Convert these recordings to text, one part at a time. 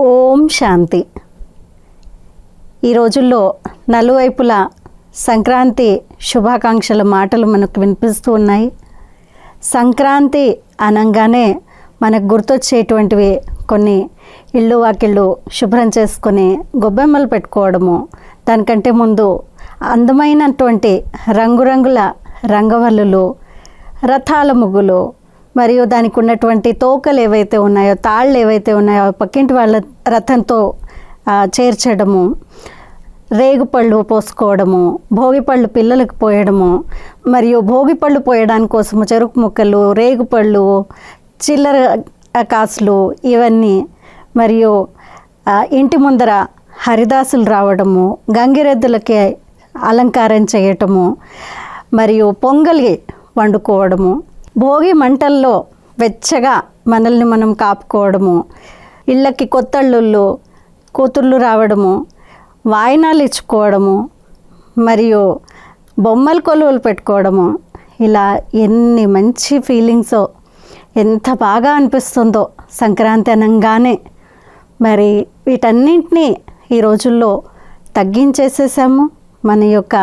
ఓం శాంతి. ఈ రోజుల్లో నలువైపులా సంక్రాంతి శుభాకాంక్షల మాటలు మనకు వినిపిస్తూ ఉన్నాయి. సంక్రాంతి అనగానే మనకు గుర్తొచ్చేటువంటివి కొన్ని ఇళ్ళు వాకిళ్ళు శుభ్రం చేసుకొని గొబ్బెమ్మలు పెట్టుకోవడము దానికంటే ముందు అందమైనటువంటి రంగురంగుల రంగవల్లులు రథాల ముగ్గులు మరియు దానికి ఉన్నటువంటి తోకలు ఏవైతే ఉన్నాయో తాళ్ళు ఏవైతే ఉన్నాయో పక్కింటి వాళ్ళ రథంతో చేర్చడము రేగుపళ్ళు పోసుకోవడము భోగిపళ్ళు పిల్లలకు పోయడము మరియు భోగిపళ్ళు పోయడానికి కోసము చెరుకు ముక్కలు రేగుపళ్ళు చిల్లర కాసులు ఇవన్నీ మరియు ఇంటి ముందర హరిదాసులు రావడము గంగిరెద్దులకి అలంకారం చేయటము మరియు పొంగలి వండుకోవడము భోగి మంటల్లో వెచ్చగా మనల్ని మనం కాపుకోవడము ఇళ్ళకి కొత్తళ్ళుళ్ళు కూతుర్లు రావడము వాయినాలు ఇచ్చుకోవడము మరియు బొమ్మల కొలువులు పెట్టుకోవడము. ఇలా ఎన్ని మంచి ఫీలింగ్సో ఎంత బాగా అనిపిస్తుందో సంక్రాంతి అనగానే. మరి వీటన్నింటినీ ఈ రోజుల్లో తగ్గించేసేసాము. మన యొక్క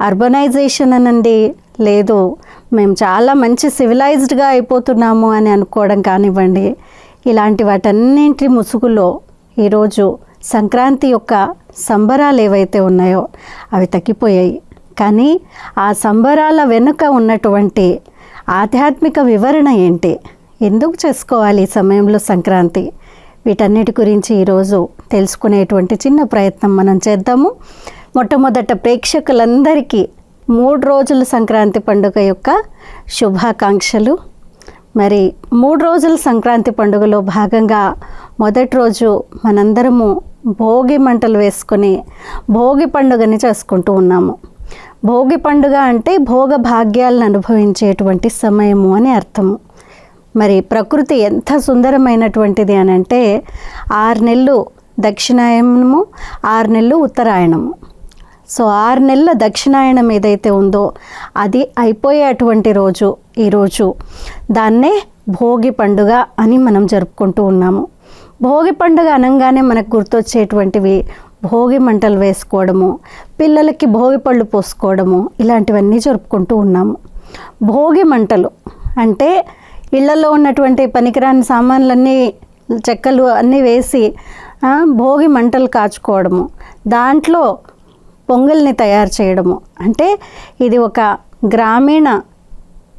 అర్బనైజేషన్ అనండి లేదు మేము చాలా మంచి సివిలైజ్డ్గా అయిపోతున్నాము అని అనుకోవడం కానివ్వండి. ఇలాంటి వాటన్నింటి ముసుగులో ఈరోజు సంక్రాంతి యొక్క సంబరాలు ఏవైతే ఉన్నాయో అవి తగ్గిపోయాయి. కానీ ఆ సంబరాల వెనుక ఉన్నటువంటి ఆధ్యాత్మిక వివరణ ఏంటి? ఎందుకు చేసుకోవాలి ఈ సమయంలో సంక్రాంతి? వీటన్నిటి గురించి ఈరోజు తెలుసుకునేటువంటి చిన్న ప్రయత్నం మనం చేద్దాము. మొట్టమొదట ప్రేక్షకులందరికీ మూడు రోజుల సంక్రాంతి పండుగ యొక్క శుభాకాంక్షలు. మరి మూడు రోజుల సంక్రాంతి పండుగలో భాగంగా మొదటి రోజు మనందరము భోగి మంటలు వేసుకొని భోగి పండుగని చేసుకుంటూ ఉన్నాము. భోగి పండుగ అంటే భోగ భాగ్యాలను అనుభవించేటువంటి సమయము అని అర్థము. మరి ప్రకృతి ఎంత సుందరమైనటువంటిది అని అంటే ఆరు నెలలు దక్షిణాయనము ఆరు నెలలు ఉత్తరాయణము. సో ఆరు నెలల దక్షిణాయనం ఏదైతే ఉందో అది అయిపోయేటువంటి రోజు ఈరోజు దాన్నే భోగి పండుగ అని మనం జరుపుకుంటూ ఉన్నాము. భోగి పండుగ అనగానే మనకు గుర్తొచ్చేటువంటివి భోగి మంటలు వేసుకోవడము పిల్లలకి భోగి పళ్ళు పోసుకోవడము ఇలాంటివన్నీ జరుపుకుంటూ ఉన్నాము. భోగి మంటలు అంటే ఇళ్ళలో ఉన్నటువంటి పనికిరాని సామాన్లన్నీ చెక్కలు అన్నీ వేసి భోగి మంటలు కాచుకోవడము. దాంట్లో పొంగల్ని తయారు చేయడము. అంటే ఇది ఒక గ్రామీణ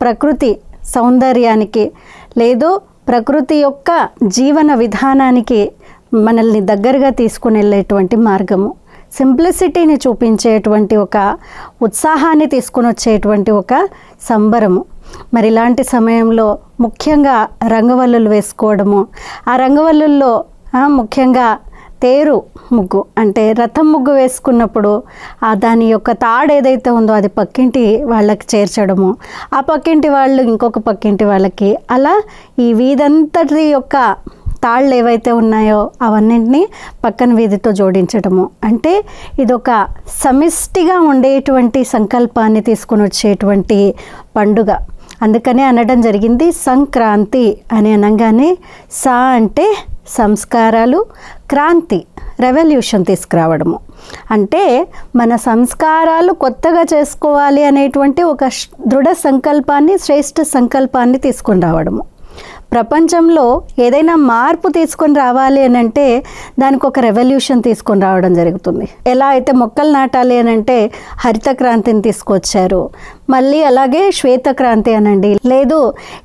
ప్రకృతి సౌందర్యానికి లేదు ప్రకృతి యొక్క జీవన విధానానికి మనల్ని దగ్గరగా తీసుకుని వెళ్ళేటువంటి మార్గము. సింప్లిసిటీని చూపించేటువంటి ఒక ఉత్సాహాన్ని తీసుకుని వచ్చేటువంటి ఒక సంబరము. మరి ఇలాంటి సమయంలో ముఖ్యంగా రంగవల్లులు వేసుకోవడము. ఆ రంగవల్లుల్లో ముఖ్యంగా తేరు ముగ్గు అంటే రథం ముగ్గు వేసుకున్నప్పుడు ఆ దాని యొక్క తాడు ఏదైతే ఉందో అది పక్కింటి వాళ్ళకి చేర్చడము. ఆ పక్కింటి వాళ్ళు ఇంకొక పక్కింటి వాళ్ళకి అలా ఈ వీధంతటి యొక్క తాళ్ళు ఏవైతే ఉన్నాయో అవన్నింటినీ పక్కన వీధితో జోడించడము. అంటే ఇదొక సమిష్టిగా ఉండేటువంటి సంకల్పాన్ని తీసుకుని వచ్చేటువంటి పండుగ. అందుకనే అనడం జరిగింది సంక్రాంతి అని అనగానే సా అంటే సంస్కారాలు క్రాంతి రెవల్యూషన్ తీసుకురావడము. అంటే మన సంస్కారాలు కొత్తగా చేసుకోవాలి అనేటువంటి ఒక దృఢ సంకల్పాన్ని శ్రేష్ఠ సంకల్పాన్ని తీసుకుని రావడము. ప్రపంచంలో ఏదైనా మార్పు తీసుకొని రావాలి అని అంటే దానికి ఒక రెవల్యూషన్ తీసుకొని రావడం జరుగుతుంది. ఎలా అయితే మొక్కలు నాటాలి అని అంటే హరిత క్రాంతిని తీసుకొచ్చారు. మళ్ళీ అలాగే శ్వేత క్రాంతి అనండి లేదు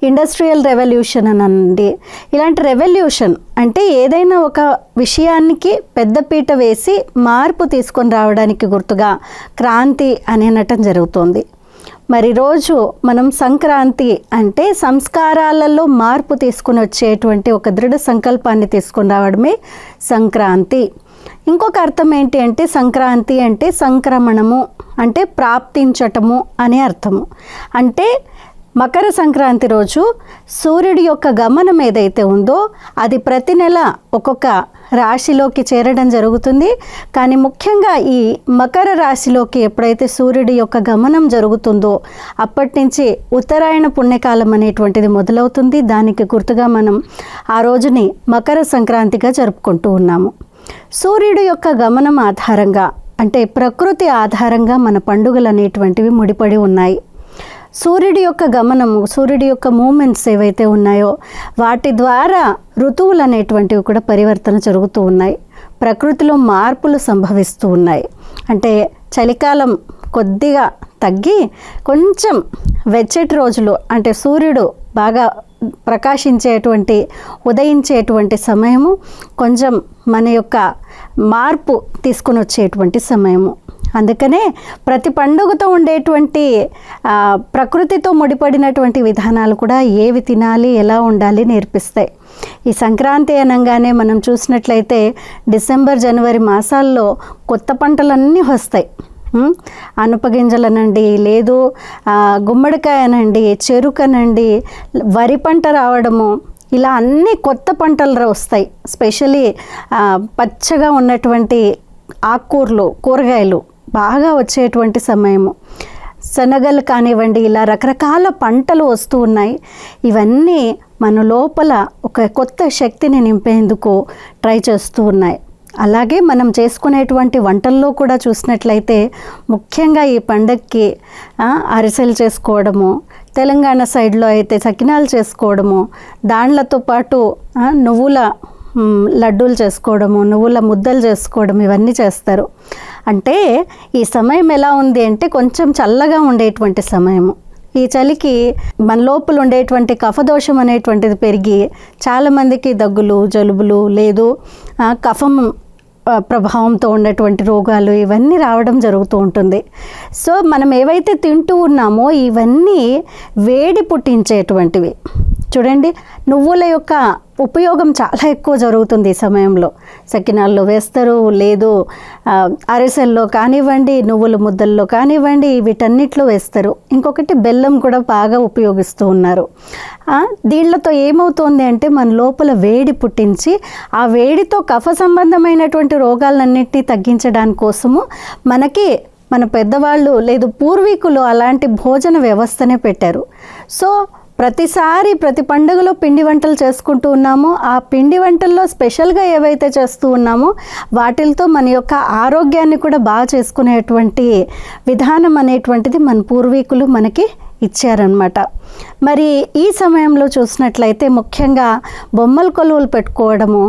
ఇండస్ట్రియల్ రెవల్యూషన్ అని అనండి. ఇలాంటి రెవల్యూషన్ అంటే ఏదైనా ఒక విషయానికి పెద్దపీట వేసి మార్పు తీసుకొని రావడానికి గుర్తుగా క్రాంతి అని అనటం జరుగుతుంది. మరి రోజు మనం సంక్రాంతి అంటే సంస్కారాలలో మార్పు తీసుకుని వచ్చేటువంటి ఒక దృఢ సంకల్పాన్ని తీసుకుని రావడమే సంక్రాంతి. ఇంకొక అర్థం ఏంటి అంటే సంక్రాంతి అంటే సంక్రమణము అంటే ప్రాప్తించటము అనే అర్థము. అంటే మకర సంక్రాంతి రోజు సూర్యుడి యొక్క గమనం ఏదైతే ఉందో అది ప్రతి నెల ఒక్కొక్క రాశిలోకి చేరడం జరుగుతుంది. కానీ ముఖ్యంగా ఈ మకర రాశిలోకి ఎప్పుడైతే సూర్యుడి యొక్క గమనం జరుగుతుందో అప్పటి నుంచి ఉత్తరాయణ పుణ్యకాలం అనేటువంటిది మొదలవుతుంది. దానికి గుర్తుగా మనం ఆ రోజుని మకర సంక్రాంతిగా జరుపుకుంటూ ఉన్నాము. సూర్యుడి యొక్క గమనం ఆధారంగా అంటే ప్రకృతి ఆధారంగా మన పండుగలు అనేటువంటివి ముడిపడి ఉన్నాయి. సూర్యుడి యొక్క గమనము సూర్యుడి యొక్క మూమెంట్స్ ఏవైతే ఉన్నాయో వాటి ద్వారా ఋతువులు అనేటువంటివి కూడా పరివర్తన జరుగుతూ ఉన్నాయి. ప్రకృతిలో మార్పులు సంభవిస్తూ ఉన్నాయి. అంటే చలికాలం కొద్దిగా తగ్గి కొంచెం వెచ్చటి రోజులు అంటే సూర్యుడు బాగా ప్రకాశించేటువంటి ఉదయించేటువంటి సమయము కొంచెం మన యొక్క మార్పు తీసుకుని వచ్చేటువంటి సమయము. అందుకనే ప్రతి పండుగతో ఉండేటువంటి ప్రకృతితో ముడిపడినటువంటి విధానాలు కూడా ఏవి తినాలి ఎలా ఉండాలి నేర్పిస్తాయి. ఈ సంక్రాంతి అనగానే మనం చూసినట్లయితే డిసెంబర్ జనవరి మాసాల్లో కొత్త పంటలన్నీ వస్తాయి. అనుపగింజలనండి లేదు గుమ్మడికాయనండి చెరుకనండి వరి పంట రావడము ఇలా అన్ని కొత్త పంటలు వస్తాయి. స్పెషలీ పచ్చగా ఉన్నటువంటి ఆకుకూరలు కూరగాయలు. బాగా వచ్చేటువంటి సమయము. శనగలు కానివ్వండి ఇలా రకరకాల పంటలు వస్తూ ఉన్నాయి. ఇవన్నీ మన లోపల ఒక కొత్త శక్తిని నింపేందుకు ట్రై చేస్తూ ఉన్నాయి. అలాగే మనం చేసుకునేటువంటి వంటల్లో కూడా చూసినట్లయితే ముఖ్యంగా ఈ పండగకి అరిసెలు చేసుకోవడము తెలంగాణ సైడ్లో అయితే సకినాలు చేసుకోవడము దాండ్లతో పాటు నువ్వుల లడ్డూలు చేసుకోవడము నువ్వుల ముద్దలు చేసుకోవడం ఇవన్నీ చేస్తారు. అంటే ఈ సమయం ఎలా ఉంది అంటే కొంచెం చల్లగా ఉండేటువంటి సమయము. ఈ చలికి మన లోపల ఉండేటువంటి కఫదోషం అనేటువంటిది పెరిగి చాలామందికి దగ్గులు జలుబులు లేదు. కఫం ప్రభావంతో ఉన్నటువంటి రోగాలు ఇవన్నీ రావడం జరుగుతూ ఉంటుంది. సో మనం ఏవైతే తింటూ ఉన్నామో ఇవన్నీ వేడి పుట్టించేటువంటివి. చూడండి నువ్వుల యొక్క ఉపయోగం చాలా ఎక్కువ జరుగుతుంది ఈ సమయంలో. సకినాల్లో వేస్తారు లేదు అరిసెల్లో కానివ్వండి నువ్వుల ముద్దల్లో కానివ్వండి వీటన్నిటిలో వేస్తారు. ఇంకొకటి బెల్లం కూడా బాగా ఉపయోగిస్తూ ఉన్నారు. దీళ్ళతో ఏమవుతోంది అంటే మన లోపల వేడి పుట్టించి ఆ వేడితో కఫ సంబంధమైనటువంటి రోగాలన్నింటినీ తగ్గించడాని కోసము మనకి మన పెద్దవాళ్ళు లేదు పూర్వీకులు అలాంటి భోజన వ్యవస్థనే పెట్టారు. సో ప్రతిసారి ప్రతి పండుగలో పిండి వంటలు చేసుకుంటూ ఉన్నామో. ఆ పిండి వంటల్లో స్పెషల్గా ఏవైతే చేస్తూ ఉన్నామో వాటిలతో మన యొక్క ఆరోగ్యాన్ని కూడా బాగా చేసుకునేటువంటి విధానం అనేటువంటిది మన పూర్వీకులు మనకి ఇచ్చారనమాట మరి ఈ సమయంలో చూసినట్లయితే ముఖ్యంగా బొమ్మల కొలువులు పెట్టుకోవడము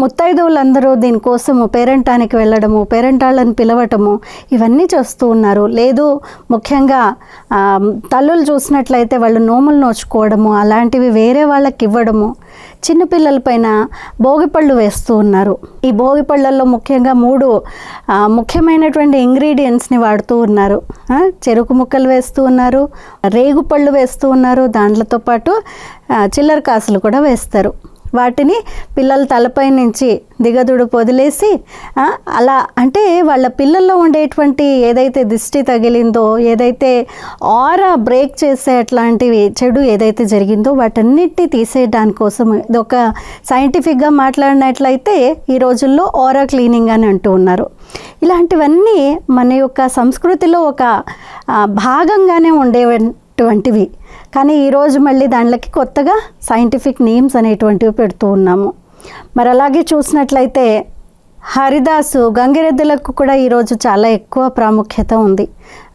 ముత్తైదువులందరూ దీనికోసము పేరెంటానికి వెళ్ళడము పేరెంటాళ్ళని పిలవటము ఇవన్నీ చేస్తూ ఉన్నారు. లేదు ముఖ్యంగా తల్లులు చూసినట్లయితే వాళ్ళు నోములు నోచుకోవడము అలాంటివి వేరే వాళ్ళకి ఇవ్వడము చిన్నపిల్లల పైన భోగిపళ్ళు వేస్తూ ఉన్నారు. ఈ భోగిపళ్ళల్లో ముఖ్యంగా మూడు ముఖ్యమైనటువంటి ఇంగ్రీడియంట్స్ని వాడుతూ ఉన్నారు. చెరుకు ముక్కలు వేస్తూ ఉన్నారు రేగు పళ్ళు వేస్తూ ఉన్నారు. దాంట్లతో పాటు చిల్లర కాసులు కూడా వేస్తారు. వాటిని పిల్లల తలపై నుంచి దిగదుడు పొదిలేసి అలా అంటే వాళ్ళ పిల్లల్లో ఉండేటువంటి ఏదైతే దిష్టి తగిలిందో ఏదైతే ఆరా బ్రేక్ చేసే అట్లాంటివి చెడు ఏదైతే జరిగిందో వాటన్నిటిని తీసేయడానికి కోసం ఇది ఒక సైంటిఫిక్గా మాట్లాడినట్లయితే ఈ రోజుల్లో ఆరా క్లీనింగ్ అని అంటూ ఉన్నారు. ఇలాంటివన్నీ మన యొక్క సంస్కృతిలో ఒక భాగంగానే భాగంగానే అటువంటివి. కానీ ఈరోజు మళ్ళీ దాంట్లోకి కొత్తగా సైంటిఫిక్ నేమ్స్ అనేటువంటివి పెడుతూ ఉన్నాము. మరి అలాగే చూసినట్లయితే హరిదాసు గంగిరెద్దులకు కూడా ఈరోజు చాలా ఎక్కువ ప్రాముఖ్యత ఉంది.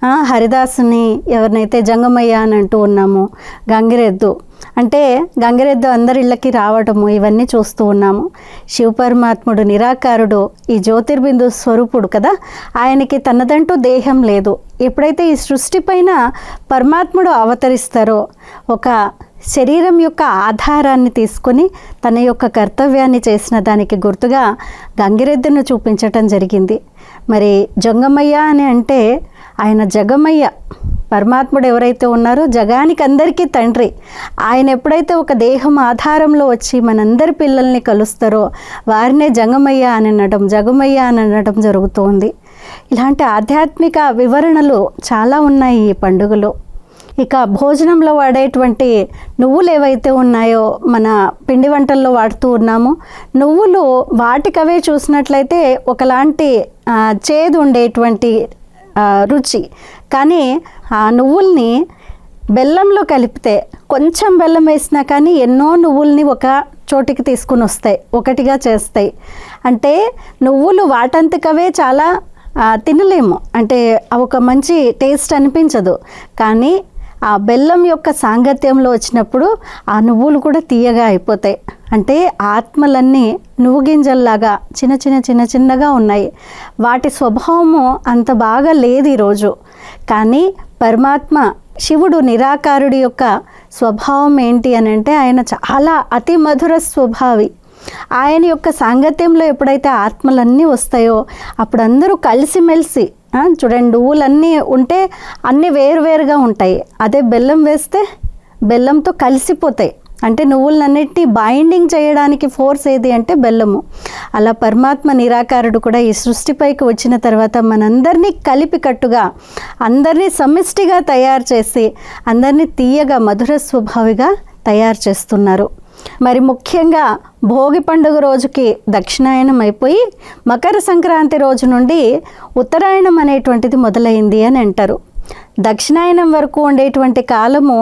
హరిదాసుని ఎవరినైతే జంగమయ్య అని అంటూ ఉన్నాము గంగిరెద్దు. అంటే గంగిరెద్దు అందరి ఇళ్ళకి రావడము ఇవన్నీ చూస్తూ ఉన్నాము. శివపరమాత్ముడు నిరాకారుడు ఈ జ్యోతిర్బిందు స్వరూపుడు కదా? ఆయనకి తనదంటూ దేహం లేదు. ఎప్పుడైతే ఈ సృష్టి పైన పరమాత్ముడు అవతరిస్తారో ఒక శరీరం యొక్క ఆధారాన్ని తీసుకొని తన యొక్క కర్తవ్యాన్ని చేసిన దానికి గుర్తుగా గంగిరెద్దును చూపించటం జరిగింది. మరి జంగమయ్య అని అంటే ఆయన జగమయ్య. పరమాత్ముడు ఎవరైతే ఉన్నారో జగానికి అందరికీ తండ్రి. ఆయన ఎప్పుడైతే ఒక దేహం ఆధారంలో వచ్చి మనందరి పిల్లల్ని కలుస్తారో వారినే జంగమయ్య అని అనడం జగమయ్య అని అనడం జరుగుతోంది. ఇలాంటి ఆధ్యాత్మిక వివరణలు చాలా ఉన్నాయి ఈ పండుగలో. ఇక భోజనంలో వాడేటువంటి నువ్వులు ఏవైతే ఉన్నాయో మన పిండి వంటల్లో వాడుతూ ఉన్నామో నువ్వులు వాటికవే చూసినట్లయితే ఒకలాంటి చేదు ఉండేటువంటి రుచి. కానీ ఆ నువ్వుల్ని బెల్లంలో కలిపితే కొంచెం బెల్లం వేసినా కానీ ఎన్నో నువ్వుల్ని ఒక చోటికి తీసుకుని వస్తాయి ఒకటిగా చేస్తాయి. అంటే నువ్వులు వాటంతకవే చాలా తినలేము. అంటే అవి ఒక మంచి టేస్ట్ అనిపించదు. కానీ ఆ బెల్లం యొక్క సాంగత్యంలో వచ్చినప్పుడు ఆ నువ్వులు కూడా తీయగా అయిపోతాయి. అంటే ఆత్మలన్నీ నువ్వు గింజల్లాగా చిన్న చిన్న చిన్న చిన్నగా ఉన్నాయి. వాటి స్వభావము అంత బాగా లేదు ఈరోజు. కానీ పరమాత్మ శివుడు నిరాకారుడి యొక్క స్వభావం ఏంటి అని అంటే ఆయన చాలా అతి మధుర స్వభావి. ఆయన యొక్క సాంగత్యంలో ఎప్పుడైతే ఆత్మలన్నీ వస్తాయో అప్పుడు అందరూ కలిసిమెలిసి చూడండి నువ్వులన్నీ ఉంటే అన్నీ వేరువేరుగా ఉంటాయి. అదే బెల్లం వేస్తే బెల్లంతో కలిసిపోతాయి. అంటే నువ్వులన్నిటినీ బైండింగ్ చేయడానికి ఫోర్స్ ఏది అంటే బెల్లము. అలా పరమాత్మ నిరాకారుడు కూడా ఈ సృష్టిపైకి వచ్చిన తర్వాత మనందరినీ కలిపి కట్టుగా అందరినీ సమిష్టిగా తయారు చేసి అందరినీ తీయగా మధుర స్వభావిగా తయారు చేస్తున్నారు. మరి ముఖ్యంగా భోగి పండుగ రోజుకి దక్షిణాయనం అయిపోయి మకర సంక్రాంతి రోజు నుండి ఉత్తరాయణం అనేటువంటిది మొదలైంది అని అంటారు. దక్షిణాయనం వరకు ఉండేటువంటి కాలము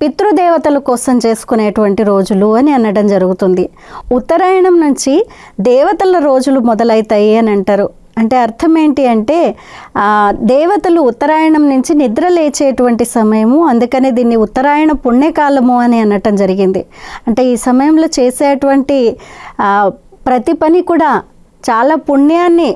పితృదేవతల కోసం చేసుకునేటువంటి రోజులు అని అనడం జరుగుతుంది. ఉత్తరాయణం నుంచి దేవతల రోజులు మొదలవుతాయి అని అంటారు. అంటే అర్థం ఏంటి అంటే దేవతలు ఉత్తరాయణం నుంచి నిద్ర లేచేటువంటి సమయము అందుకనే దీన్ని ఉత్తరాయణ పుణ్యకాలము అని అనటం జరిగింది. అంటే ఈ సమయంలో చేసేటువంటి ప్రతి పని కూడా చాలా పుణ్యాన్ని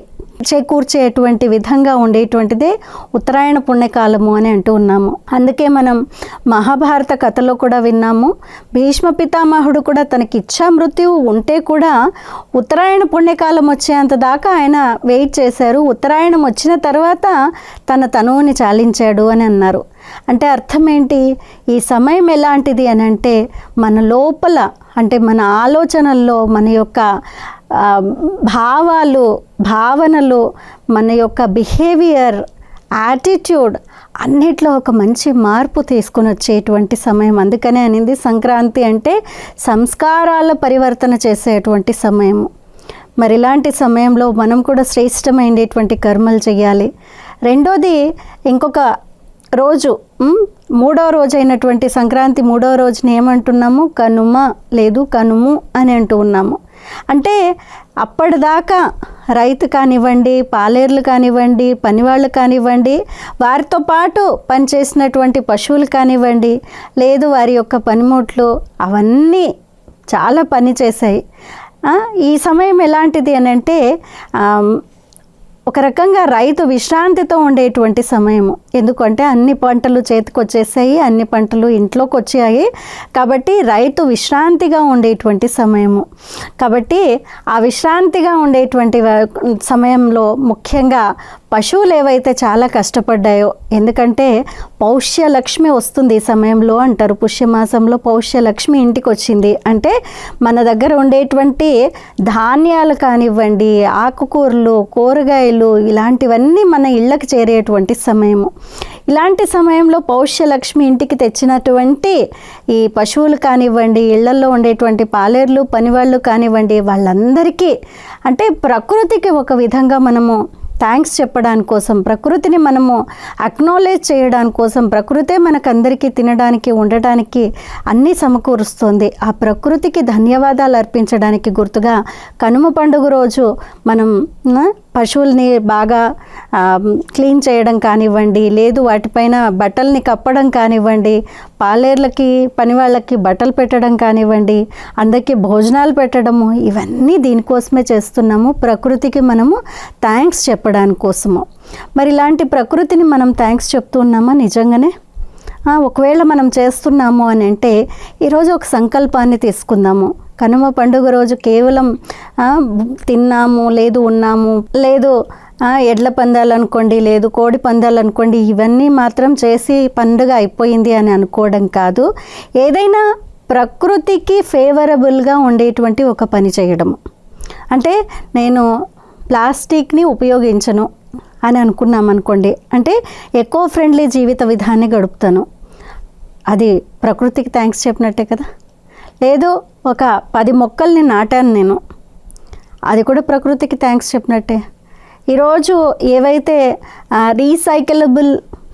చేకూర్చేటువంటి విధంగా ఉండేటువంటిదే ఉత్తరాయణ పుణ్యకాలము అని అంటూ ఉన్నాము. అందుకే మనం మహాభారత కథలో కూడా విన్నాము. భీష్మ పితామహుడు కూడా తనకి ఇచ్చా మృత్యువు ఉంటే కూడా ఉత్తరాయణ పుణ్యకాలం వచ్చేంత దాకా ఆయన వెయిట్ చేశారు. ఉత్తరాయణం వచ్చిన తర్వాత తన తనువుని చాలించాడు అని అన్నారు. అంటే అర్థం ఏంటి? ఈ సమయం ఎలాంటిది అని అంటే మన లోపల అంటే మన ఆలోచనల్లో మన యొక్క భావాలు భావనలు మన యొక్క బిహేవియర్ యాటిట్యూడ్ అన్నిట్లో ఒక మంచి మార్పు తీసుకుని వచ్చేటువంటి సమయం. అందుకనే అనింది సంక్రాంతి అంటే సంస్కారాల పరివర్తన చేసేటువంటి సమయము మరి ఇలాంటి సమయంలో మనం కూడా శ్రేష్టమైనటువంటి కర్మలు చేయాలి. రెండోది ఇంకొక రోజు మూడో రోజు అయినటువంటి సంక్రాంతి మూడో రోజుని ఏమంటున్నాము? కనుమ లేదు కనుము అని అంటూ ఉన్నాము. అంటే అప్పటిదాకా రైతు కానివ్వండి పాలేర్లు కానివ్వండి పనివాళ్ళు కానివ్వండి వారితో పాటు పనిచేసినటువంటి పశువులు కానివ్వండి లేదు వారి యొక్క పనిముట్లు అవన్నీ చాలా పని చేశాయి ఈ సమయం ఎలాంటిది అని అంటే ఒక రకంగా రైతు విశ్రాంతితో ఉండేటువంటి సమయము. ఎందుకంటే అన్ని పంటలు చేతికి వచ్చేసాయి అన్ని పంటలు ఇంట్లోకి వచ్చాయి కాబట్టి రైతు విశ్రాంతిగా ఉండేటువంటి సమయము. కాబట్టి ఆ విశ్రాంతిగా ఉండేటువంటి సమయంలో ముఖ్యంగా పశువులు ఏవైతే చాలా కష్టపడ్డాయో ఎందుకంటే పౌష్యలక్ష్మి వస్తుంది ఈ సమయంలో అంటారు. పుష్యమాసంలో పౌష్యలక్ష్మి ఇంటికి వచ్చింది అంటే మన దగ్గర ఉండేటువంటి ధాన్యాలు కానివ్వండి ఆకుకూరలు కూరగాయలు ఇలాంటివన్నీ మన ఇళ్ళకి చేరేటువంటి సమయము. ఇలాంటి సమయంలో పౌష్యలక్ష్మి ఇంటికి తెచ్చినటువంటి ఈ పశువులు కానివ్వండి ఇళ్ళలో ఉండేటువంటి పాలేర్లు పనివాళ్ళు కానివ్వండి వాళ్ళందరికీ అంటే ప్రకృతికి ఒక విధంగా మనము థ్యాంక్స్ చెప్పడానికి కోసం ప్రకృతిని మనము అక్నాలెడ్జ్ చేయడానికి కోసం ప్రకృతే మనకందరికీ తినడానికి ఉండటానికి అన్నీ సమకూరుస్తుంది. ఆ ప్రకృతికి ధన్యవాదాలు అర్పించడానికి గుర్తుగా కనుమ పండుగ రోజు మనం పశువుల్ని బాగా క్లీన్ చేయడం కానివ్వండి లేదు వాటిపైన బట్టల్ని కప్పడం కానివ్వండి పాలేర్లకి పనివాళ్ళకి బట్టలు పెట్టడం కానివ్వండి అందరికీ భోజనాలు పెట్టడము ఇవన్నీ దీనికోసమే చేస్తున్నాము. ప్రకృతికి మనము థ్యాంక్స్ చెప్పడానికి కోసము. మరి ఇలాంటి ప్రకృతిని మనం థ్యాంక్స్ చెప్తున్నామా నిజంగానే? ఒకవేళ మనం చేస్తున్నాము అని అంటే ఈరోజు ఒక సంకల్పాన్ని తీసుకుందాము. కనుమ పండుగ రోజు కేవలం తిన్నాము లేదు ఉన్నాము లేదు ఎడ్ల పందాలు అనుకోండి లేదు కోడి పందాలు అనుకోండి ఇవన్నీ మాత్రం చేసి పండుగ అయిపోయింది అని అనుకోవడం కాదు. ఏదైనా ప్రకృతికి ఫేవరబుల్గా ఉండేటువంటి ఒక పని చేయడము. అంటే నేను ప్లాస్టిక్ని ఉపయోగించను అని అనుకున్నాం అనుకోండి అంటే ఎకో ఫ్రెండ్లీ జీవిత విధాన్ని గడుపుతాను. అది ప్రకృతికి థ్యాంక్స్ చెప్పినట్టే కదా? ఏదో ఒక పది మొక్కల్ని నాటాను నేను. అది కూడా ప్రకృతికి థ్యాంక్స్ చెప్పినట్టే. ఈరోజు ఏవైతే రీసైకిలబుల్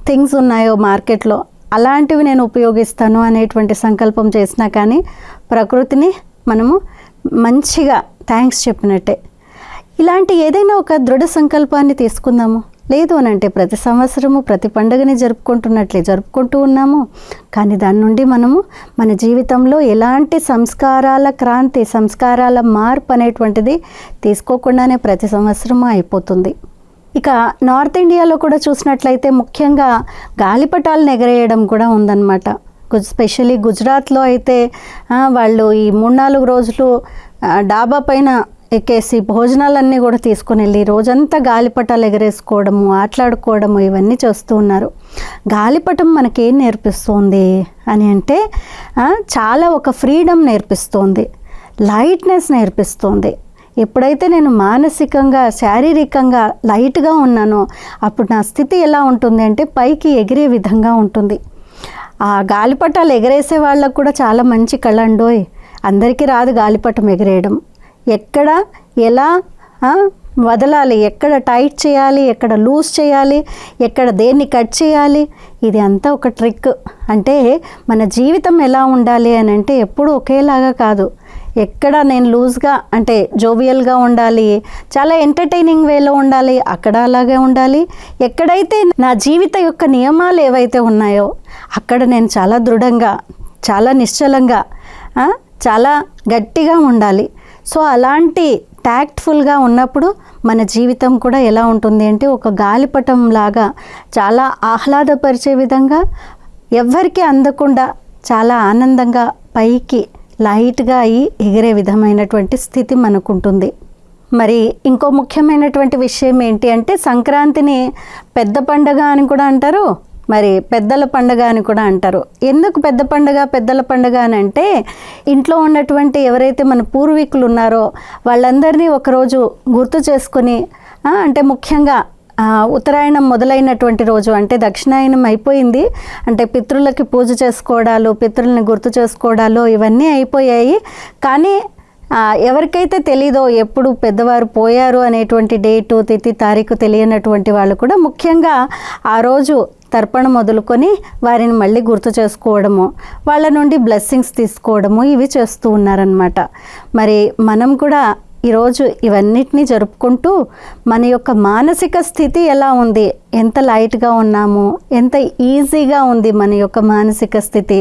థింగ్స్ ఉన్నాయో మార్కెట్లో అలాంటివి నేను ఉపయోగిస్తాను అనేటువంటి సంకల్పం చేసినా కానీ ప్రకృతిని మనము మంచిగా థ్యాంక్స్ చెప్పినట్టే. ఇలాంటి ఏదైనా ఒక దృఢ సంకల్పాన్ని తీసుకుందాము. లేదు అని అంటే ప్రతి సంవత్సరము ప్రతి పండుగని జరుపుకుంటున్నట్లే జరుపుకుంటూ ఉన్నాము. కానీ దాని నుండి మనము మన జీవితంలో ఎలాంటి సంస్కారాల క్రాంతి సంస్కారాల మార్పు అనేటువంటిది తీసుకోకుండానే ప్రతి సంవత్సరము అయిపోతుంది. ఇక నార్త్ ఇండియాలో కూడా చూసినట్లయితే ముఖ్యంగా గాలిపటాలను ఎగరేయడం కూడా ఉందన్నమాట. స్పెషలీ గుజరాత్లో అయితే వాళ్ళు ఈ మూడు నాలుగు రోజులు డాబా పైన ఎక్కేసి భోజనాలన్నీ కూడా తీసుకుని వెళ్ళి రోజంతా గాలిపటాలు ఎగరేసుకోవడము ఆటలాడుకోవడము ఇవన్నీ చేస్తూ ఉన్నారు. గాలిపటం మనకేం నేర్పిస్తుంది అని అంటే చాలా ఒక ఫ్రీడమ్ నేర్పిస్తుంది. లైట్నెస్ నేర్పిస్తుంది. ఎప్పుడైతే నేను మానసికంగా శారీరకంగా లైట్గా ఉన్నానో అప్పుడు నా స్థితి ఎలా ఉంటుంది అంటే పైకి ఎగిరే విధంగా ఉంటుంది. ఆ గాలిపటాలు ఎగరేసే వాళ్ళకు కూడా చాలా మంచి కళ అండోయ్. అందరికీ రాదు గాలిపటం ఎగరేయడం. ఎక్కడ ఎలా వదలాలి ఎక్కడ టైట్ చేయాలి ఎక్కడ లూజ్ చేయాలి ఎక్కడ దేన్ని కట్ చేయాలి ఇది అంతా ఒక ట్రిక్. అంటే మన జీవితం ఎలా ఉండాలి అని అంటే ఎప్పుడు ఒకేలాగా కాదు. ఎక్కడ నేను లూజ్గా అంటే జోవియల్గా ఉండాలి చాలా ఎంటర్టైనింగ్ వేలో ఉండాలి అక్కడ అలాగే ఉండాలి. ఎక్కడైతే నా జీవిత యొక్క నియమాలు ఏవైతే ఉన్నాయో అక్కడ నేను చాలా దృఢంగా చాలా నిశ్చలంగా చాలా గట్టిగా ఉండాలి. సో అలాంటి ట్యాక్ట్ఫుల్గా ఉన్నప్పుడు మన జీవితం కూడా ఎలా ఉంటుంది అంటే ఒక గాలిపటం లాగా చాలా ఆహ్లాదపరిచే విధంగా ఎవ్వరికి అందకుండా చాలా ఆనందంగా పైకి లైట్గా అయి ఎగిరే విధమైనటువంటి స్థితి మనకుంటుంది. మరి ఇంకో ముఖ్యమైనటువంటి విషయం ఏంటి అంటే సంక్రాంతిని పెద్ద పండగ అని కూడా అంటారు. మరి పెద్దల పండుగ అని కూడా అంటారు. ఎందుకు పెద్ద పండుగ పెద్దల పండుగ అని అంటే ఇంట్లో ఉన్నటువంటి ఎవరైతే మన పూర్వీకులు ఉన్నారో వాళ్ళందరినీ ఒకరోజు గుర్తు చేసుకొని అంటే ముఖ్యంగా ఉత్తరాయణం మొదలైనటువంటి రోజు అంటే దక్షిణాయనం అయిపోయింది. అంటే పితృలకి పూజ చేసుకోవడాలు పితృల్ని గుర్తు చేసుకోవడాలు ఇవన్నీ అయిపోయాయి. కానీ ఎవరికైతే తెలీదో ఎప్పుడు పెద్దవారు పోయారు అనేటువంటి డేటు తిథి తారీఖు తెలియనటువంటి వాళ్ళు కూడా ముఖ్యంగా ఆ రోజు తర్పణ మొదలుకొని వారిని మళ్ళీ గుర్తు చేసుకోవడము వాళ్ళ నుండి బ్లెస్సింగ్స్ తీసుకోవడము ఇవి చేస్తూ ఉన్నారనమాట మరి మనం కూడా ఈరోజు ఇవన్నిటినీ జరుపుకుంటూ మన యొక్క మానసిక స్థితి ఎలా ఉంది? ఎంత లైట్గా ఉన్నాము? ఎంత ఈజీగా ఉంది మన యొక్క మానసిక స్థితి?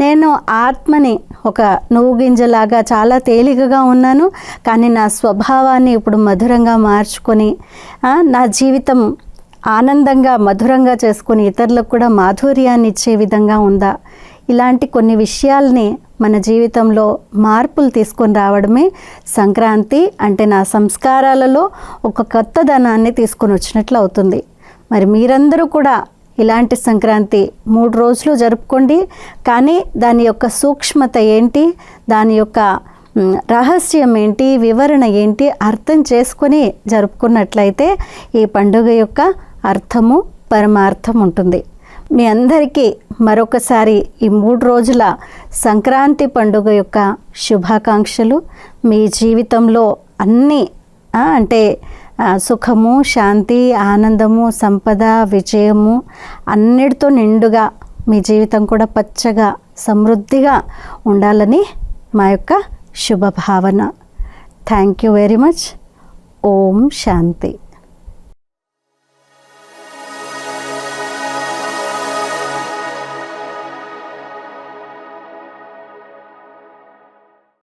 నేను ఆత్మని ఒక నువ్వు గింజలాగా చాలా తేలికగా ఉన్నాను కానీ నా స్వభావాన్ని ఇప్పుడు మధురంగా మార్చుకొని నా జీవితం ఆనందంగా మధురంగా చేసుకుని ఇతరులకు కూడా మాధుర్యాన్ని ఇచ్చే విధంగా ఉందా? ఇలాంటి కొన్ని విషయాల్ని మన జీవితంలో మార్పులు తీసుకొని రావడమే సంక్రాంతి అంటే నా సంస్కారాలలో ఒక కొత్త ధనాన్ని తీసుకొని వచ్చినట్లు అవుతుంది. మరి మీరందరూ కూడా ఇలాంటి సంక్రాంతి మూడు రోజులు జరుపుకోండి. కానీ దాని యొక్క సూక్ష్మత ఏంటి? దాని యొక్క రహస్యం ఏంటి? వివరణ ఏంటి? అర్థం చేసుకొని జరుపుకున్నట్లయితే ఈ పండుగ యొక్క అర్థము పరమార్థం ఉంటుంది. మీ అందరికీ మరొకసారి ఈ మూడు రోజుల సంక్రాంతి పండుగ యొక్క శుభాకాంక్షలు. మీ జీవితంలో అన్నీ అంటే సుఖము శాంతి ఆనందము సంపద విజయము అన్నిటితో నిండుగా మీ జీవితం కూడా పచ్చగా సమృద్ధిగా ఉండాలని మా యొక్క శుభ భావన. థ్యాంక్ యూ వెరీ మచ్ ఓం శాంతి.